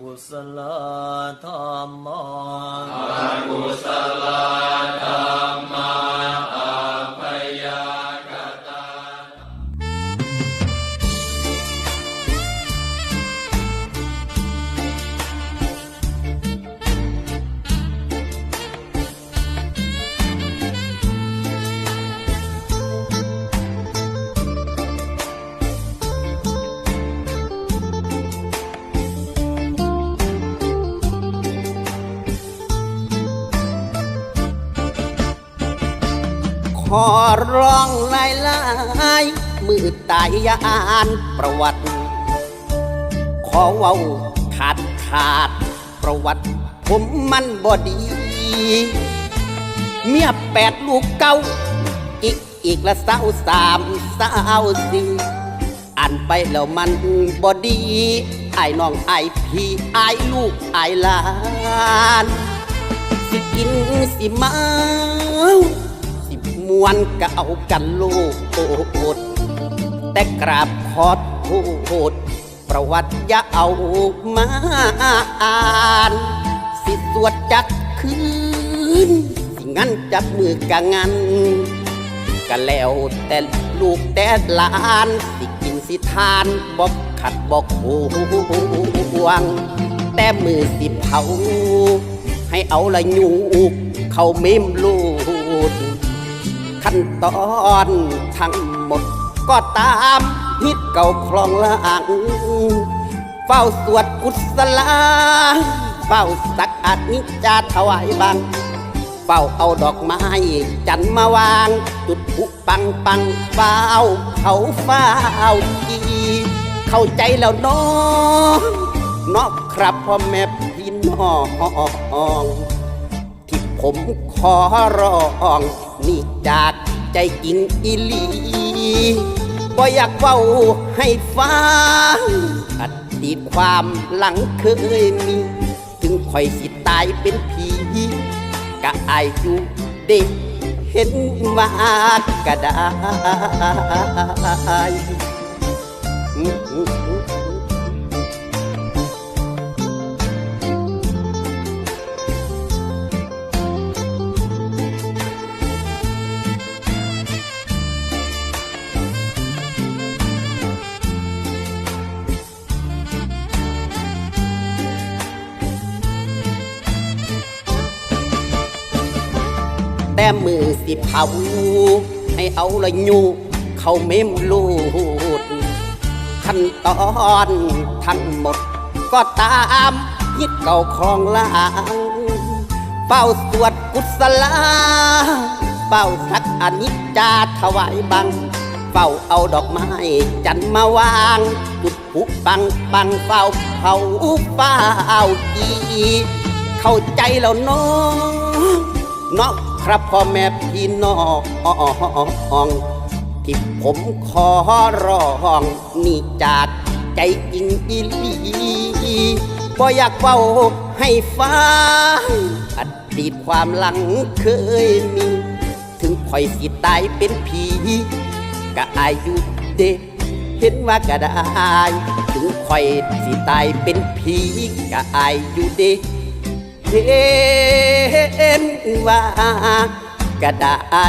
กุศลธรรมัง ขอร้องลายลายมือตายยาอ่านประวัติ ขอเว้าขาดขาดประวัติ ผมมันบอดี เมียแปดลูกเก้าอีกอีกละสาวสามสาวสี่อ่านไปแล้วมันบอดีไอ้น้องไอ้พี่ไอ้ลูกไอ้หลาน สิกินสิเมา มวนก็เอากันลูกโอดแต่กราบขอโทษประวัติอย่าเอามาอ่านสิสวดจักคืนสิงั้นจับมือกังันก็แล้วแต่ลูกแต่หลานสิกินสิทานบอกขัดบอกห่วง แต่มือสิเผาให้เอาละยูกเขาเมมลูด ขั้นตอนทั้งหมด ก็ตามฮิตเก่าคลองหลังเฝ้าสวดกุศลาเฝ้าสักอานิจจาถวายบังเฝ้าเอาดอกไม้ จันมาวาง จุดผุปังปังเฝ้าเขาเฝ้าจีเข้าใจแล้วน้องนอกครับพ่อแม่พี่น้องที่ผมขอร้อง นี่จากใจจริงอีหลีบ่อยากเว้าให้ฟังอดีตความหลังเคยมี ถึงข่อยสิตายเป็นผีกะอายอยู่เด็กเห็นว่ากะได้ แต่มือสิเผาให้เอาละยูเขาเมมลูดขั้นตอนทั้งหมด ก็ตามยิดเก่าคลองลางเฝ้าสวดกุศลาเฝ้าสักอนิจจาถวายบังเฝ้าเอาดอกไม้จันมาวางจุดผุปังปังเฝ้าเผาเฝ้าจีเข้าใจแล้วน้องเนาะ ครับพ่อแม่พี่น้องที่ผมขอร้องนี่จากใจจริงอีลีบ่อยากเว้าให้ฟังอดีตความหลังเคยมี ถึงข่อยสิตายเป็นผีก็อายุเด็กเห็นว่าก็ได้ถึงข่อยสิตายเป็นผีก็อายุเด็กเห็น ว่าก็ได้